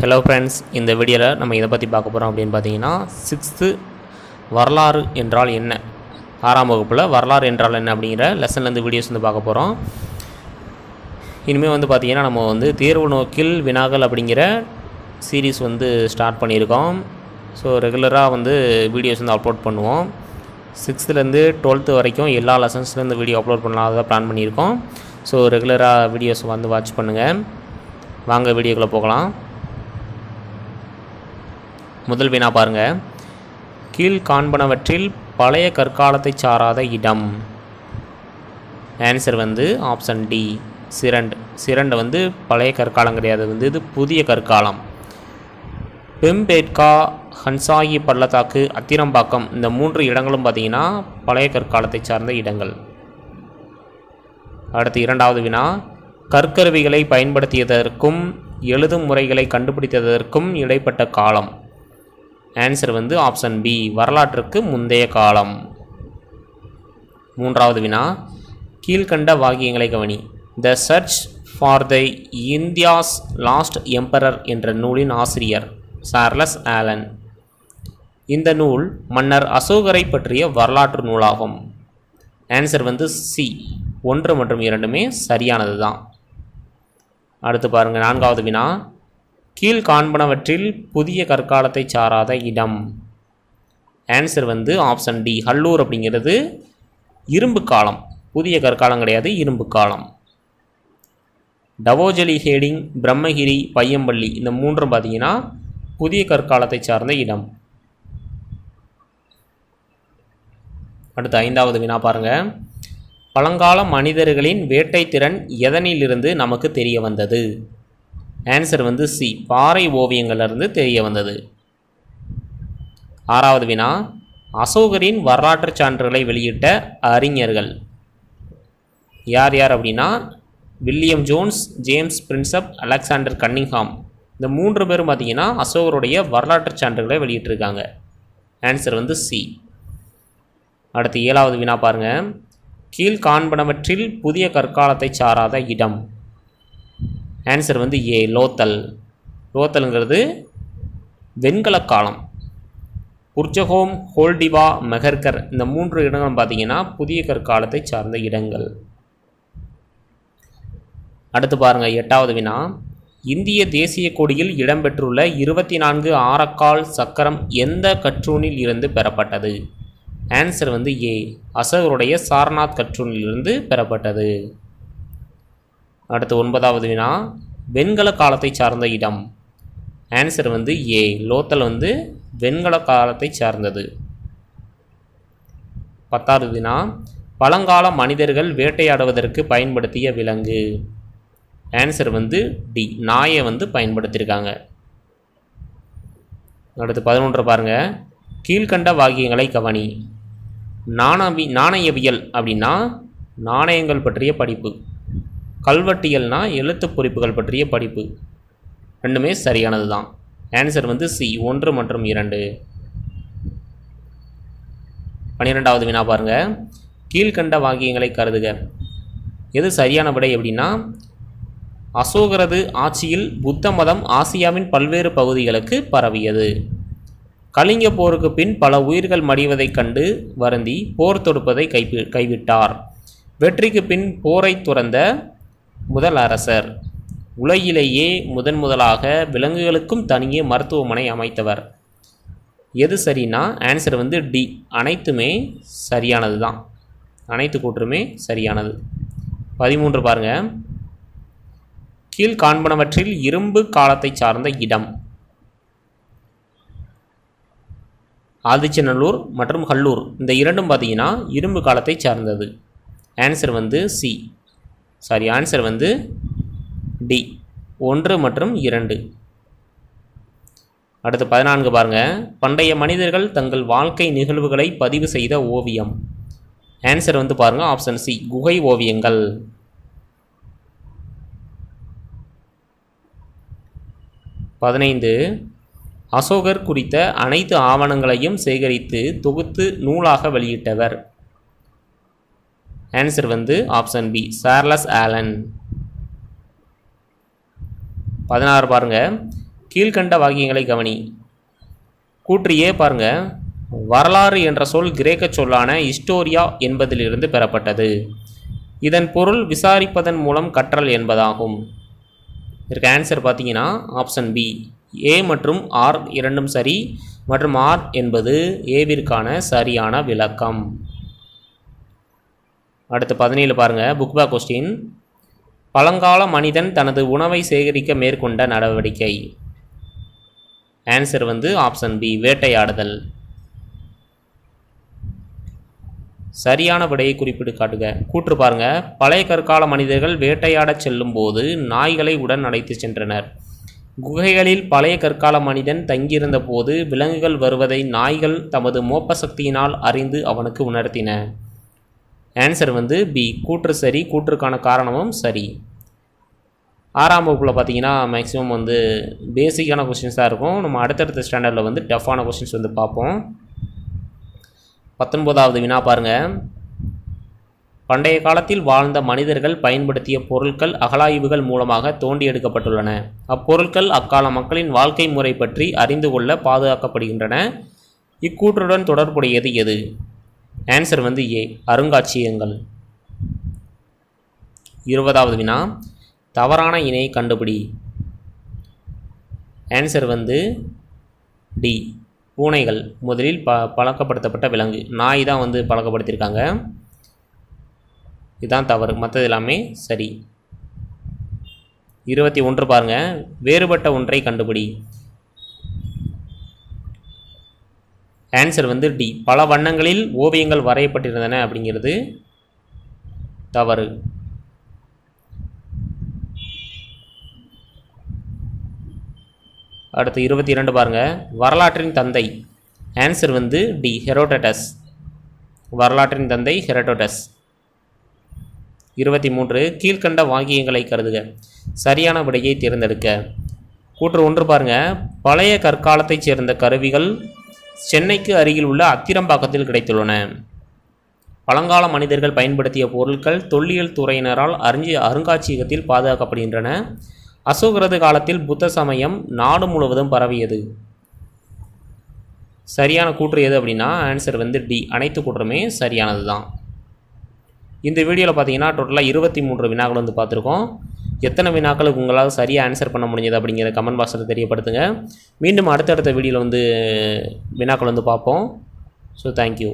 Hello friends இந்த வீடியோவில் நம்ம இதை பற்றி பார்க்க போகிறோம் அப்படின்னு பார்த்தீங்கன்னா சிக்ஸ்த்து வரலாறு என்றால் என்ன? ஆறாம் வகுப்பில் வரலாறு என்றால் என்ன அப்படிங்கிற லெசன்லேருந்து வீடியோஸ் வந்து பார்க்க போகிறோம் இனிமேல் வந்து பார்த்திங்கன்னா நம்ம வந்து தேர்வு நோக்கில் வினாக்கள் அப்படிங்கிற சீரீஸ் வந்து ஸ்டார்ட் பண்ணியிருக்கோம். ஸோ ரெகுலராக வந்து வீடியோஸ் வந்து அப்லோட் பண்ணுவோம். சிக்ஸ்த்துலேருந்து டுவெல்த்து வரைக்கும் எல்லா லெசன்ஸ்லேருந்து வீடியோ அப்லோட் பண்ணலாம் அதை பிளான் பண்ணியிருக்கோம். ஸோ ரெகுலராக வீடியோஸ் வந்து வாட்ச் பண்ணுங்கள் வாங்க வீடியோக்குள்ளே போகலாம். முதல் வினா பாருங்க. கீழ் காண்பனவற்றில் பழைய கற்காலத்தை சாராத இடம். ஆன்சர் வந்து ஆப்ஷன் டி சிரண்ட் சிரண்ட் வந்து பழைய கற்காலம் கிடையாது. வந்து இது புதிய கற்காலம். பெம்பேட்கா ஹன்சாயி பள்ளத்தாக்கு அத்திரம்பாக்கம் இந்த மூன்று இடங்களும் பார்த்தீங்கன்னா பழைய கற்காலத்தை சார்ந்த இடங்கள். அடுத்து இரண்டாவது வினா கற்கருவிகளை பயன்படுத்தியதற்கும் எழுதும் முறைகளை கண்டுபிடித்ததற்கும் இடைப்பட்ட காலம். ஆன்சர் வந்து ஆப்ஷன் பி வரலாற்றுக்கு முந்தைய காலம். மூன்றாவது வினா கீழ்கண்ட வாக்கியங்களை கவனி. The search for the India's lost emperor என்ற நூலின் ஆசிரியர் சார்லஸ் ஆலன் இந்த நூல் மன்னர் அசோகரை பற்றிய வரலாற்று நூலாகும். ஆன்சர் வந்து சி ஒன்று மற்றும் இரண்டுமே சரியானது தான் அடுத்து பாருங்கள் நான்காவது வினா. கீழ் காண்பனவற்றில் புதிய கற்காலத்தை சாராத இடம். ஆன்சர் வந்து ஆப்ஷன் டி ஹல்லூர் அப்படிங்கிறது இரும்பு காலம். புதிய கற்காலம் கிடையாது இரும்பு காலம். டவோஜலி ஹேடிங் பிரம்மகிரி பையம்பள்ளி இந்த மூன்றும் பார்த்தீங்கன்னா புதிய கற்காலத்தை சார்ந்த இடம். அடுத்த ஐந்தாவது வினா பாருங்க. பழங்கால மனிதர்களின் வேட்டை திறன் எதனிலிருந்து நமக்கு தெரிய வந்தது? ஆன்சர் வந்து சி பாறை ஓவியங்கள்லேருந்து தெரிய வந்தது. ஆறாவது வினா அசோகரின் வரலாற்று சான்றுகளை வெளியிட்ட அறிஞர்கள். யார் யார் அப்படின்னா William Jones James Prinsep Alexander Cunningham. இந்த மூன்று பேரும் பார்த்தீங்கன்னா அசோகருடைய வரலாற்று சான்றுகளை வெளியிட்டிருக்காங்க. ஆன்சர் வந்து சி அடுத்து ஏழாவது வினா பாருங்கள் கீழ் காண்பனவற்றில் புதிய கற்காலத்தை சாராத இடம். ஆன்சர் வந்து ஏ லோத்தல். லோத்தலுங்கிறது வெண்கல காலம். உர்ஜஹோம் ஹோல்டிவா மெஹர்கர் இந்த மூன்று இடங்களும் பார்த்தீங்கன்னா புதிய கற்காலத்தை சார்ந்த இடங்கள். அடுத்து பாருங்கள் எட்டாவது வினா. இந்திய தேசிய கொடியில் இடம்பெற்றுள்ள இருபத்தி நான்கு ஆரக்கால் சக்கரம் எந்த கற்றூனில் இருந்து பெறப்பட்டது? ஆன்சர் வந்து ஏ அசோகருடைய சாரநாத் கற்றூனிலிருந்து பெறப்பட்டது. அடுத்து ஒன்பதாவது வினா வெண்கல காலத்தை சார்ந்த இடம். ஆன்சர் வந்து ஏ லோத்தல் வந்து வெண்கல காலத்தை சார்ந்தது. பத்தாவது வினா பழங்கால மனிதர்கள் வேட்டையாடுவதற்கு பயன்படுத்திய விலங்கு. ஆன்சர் வந்து டி நாயை வந்து பயன்படுத்தியிருக்காங்க. அடுத்து பதினொன்று பாருங்கள் கீழ்கண்ட வாக்கியங்களை கவனி. நாணவி நாணயவியல் அப்படின்னா நாணயங்கள் பற்றிய படிப்பு. கல்வெட்டியல்னா எழுத்துப் பொறிப்புகள் பற்றிய படிப்பு. ரெண்டுமே சரியானது தான் ஆன்சர் வந்து சி ஒன்று மற்றும் இரண்டு. பன்னிரெண்டாவது வினா பாருங்க. கீழ்கண்ட வாக்கியங்களை கருதுக. எது சரியான விடை அப்படின்னா அசோகரது ஆட்சியில் புத்த மதம் ஆசியாவின் பல்வேறு பகுதிகளுக்கு பரவியது. கலிங்க போருக்கு பின் பல உயிர்கள் மடிவதைக் கண்டு வருந்தி போர் தொடுப்பதை கைப்பி கைவிட்டார். வெற்றிக்கு பின் போரை துறந்த முதல் அரசர் உலகிலேயே முதன் முதலாக விலங்குகளுக்கும் தனியே மருத்துவமனை அமைத்தவர். எது சரின்னா ஆன்சர் வந்து டி அனைத்துமே சரியானது தான் அனைத்து கூற்றுமே சரியானது. பதிமூன்று பாருங்க. கீழ் காண்பனவற்றில் இரும்பு காலத்தை சார்ந்த இடம். ஆதிச்சநல்லூர் மற்றும் ஹல்லூர் இந்த இரண்டும் பார்த்தீங்கன்னா இரும்பு காலத்தை சார்ந்தது. ஆன்சர் வந்து சி சாரி ஆன்சர் வந்து டி ஒன்று மற்றும் இரண்டு. அடுத்து பதினான்கு பாருங்கள் பண்டைய மனிதர்கள் தங்கள் வாழ்க்கை நிகழ்வுகளை பதிவு செய்த ஓவியம். ஆன்சர் வந்து பாருங்கள் ஆப்ஷன் சி குகை ஓவியங்கள். பதினைந்து அசோகர் குறித்த அனைத்து ஆவணங்களையும் சேகரித்து தொகுத்து நூலாக வெளியிட்டவர். ஆன்சர் வந்து ஆப்ஷன் பி சார்லஸ் ஆலன் பதினாறு பாருங்கள் கீழ்கண்ட வாக்கியங்களை கவனி. கூற்று ஏ பாருங்க. வரலாறு என்ற சொல் கிரேக்க சொல்லான ஹிஸ்டோரியா என்பதிலிருந்து பெறப்பட்டது. இதன் பொருள் விசாரிப்பதன் மூலம் கற்றல் என்பதாகும். இதற்கு ஆன்சர் பார்த்தீங்கன்னா ஆப்ஷன் பி ஏ மற்றும் ஆர் இரண்டும் சரி மற்றும் ஆர் என்பது ஏவிற்கான சரியான விளக்கம். அடுத்து பதினேழு பாருங்கள் புக் பேக் கொஸ்டின் பழங்கால மனிதன் தனது உணவை சேகரிக்க மேற்கொண்ட நடவடிக்கை. ஆன்சர் வந்து ஆப்ஷன் பி வேட்டையாடுதல். சரியான விடையை குறிப்பிட்டு காட்டுக. கூற்று பாருங்க. பழைய கற்கால மனிதர்கள் வேட்டையாடச் செல்லும்போது நாய்களை உடன் அழைத்து சென்றனர். குகைகளில் பழைய கற்கால மனிதன் தங்கியிருந்த போது விலங்குகள் வருவதை நாய்கள் தமது மோப்ப சக்தியினால் அறிந்து அவனுக்கு உணர்த்தின. ஆன்சர் வந்து பி கூற்று சரி கூற்றுக்கான காரணமும் சரி. ஆறாம் வகுப்பில் பார்த்தீங்கன்னா மேக்ஸிமம் வந்து பேசிக்கான கொஷின்ஸ் தான் இருக்கும். நம்ம அடுத்தடுத்த ஸ்டாண்டர்டில் வந்து டஃப்பான கொஸ்டின்ஸ் வந்து பார்ப்போம். பத்தொன்பதாவது வினா பாருங்கள் பண்டைய காலத்தில் வாழ்ந்த மனிதர்கள் பயன்படுத்திய பொருட்கள் அகலாய்வுகள் மூலமாக தோண்டி எடுக்கப்பட்டுள்ளன. அப்பொருட்கள் அக்கால மக்களின் வாழ்க்கை முறை பற்றி அறிந்து கொள்ள பாதுகாக்கப்படுகின்றன. இக்கூற்றுடன் தொடர்புடையது எது? ஆன்சர் வந்து ஏ அருங்காட்சியகங்கள். இருபதாவது வினா. தவறான இணையை கண்டுபிடி. ஆன்சர் வந்து டி பூனைகள். முதலில் ப பழக்கப்படுத்தப்பட்ட விலங்கு. நாய் தான் வந்து பழக்கப்படுத்தியிருக்காங்க. இதுதான் தவறு. மற்றது எல்லாமே சரி. இருபத்தி ஒன்று பாருங்க. வேறுபட்ட ஒன்றை கண்டுபிடி. ஆன்சர் வந்து டி பல வண்ணங்களில் ஓவியங்கள் வரையப்பட்டிருந்தன அப்படிங்கிறது தவறு. அடுத்து இருபத்தி இரண்டு பாருங்கள் வரலாற்றின் தந்தை. ஆன்சர் வந்து டி ஹெரோடட்டஸ் வரலாற்றின் தந்தை ஹெரோடோட்டஸ் இருபத்தி மூன்று கீழ்கண்ட வாக்கியங்களை கருதுக. சரியான விடையை தேர்ந்தெடுக்க. கூற்று ஒன்று பாருங்க. பழைய கற்காலத்தைச் சேர்ந்த கருவிகள் சென்னைக்கு அருகில் உள்ள அத்திரம்பாக்கத்தில் கிடைத்துள்ளன. பழங்கால மனிதர்கள் பயன்படுத்திய பொருட்கள் தொல்லியல் துறையினரால் அறிஞ்சு அருங்காட்சியகத்தில் பாதுகாக்கப்படுகின்றன. அசோகரது காலத்தில் புத்த சமயம் நாடு முழுவதும் பரவியது. சரியான கூற்று எது அப்படின்னா ஆன்சர் வந்து டி அனைத்து கூற்றுமே சரியானது தான் இந்த வீடியோவில் பார்த்தீங்கன்னா டோட்டலாக இருபத்தி மூன்று வினாக்கள் வந்து பார்த்துருக்கோம். எத்தனை வினாக்களுக்கு உங்களால் சரியாக ஆன்சர் பண்ண முடிஞ்சது அப்படிங்கிற கமெண்ட் பாக்ஸில் தெரியப்படுத்துங்க. மீண்டும் அடுத்தடுத்த வீடியோவில் வந்து வினாக்கள் வந்து பார்ப்போம். So thank you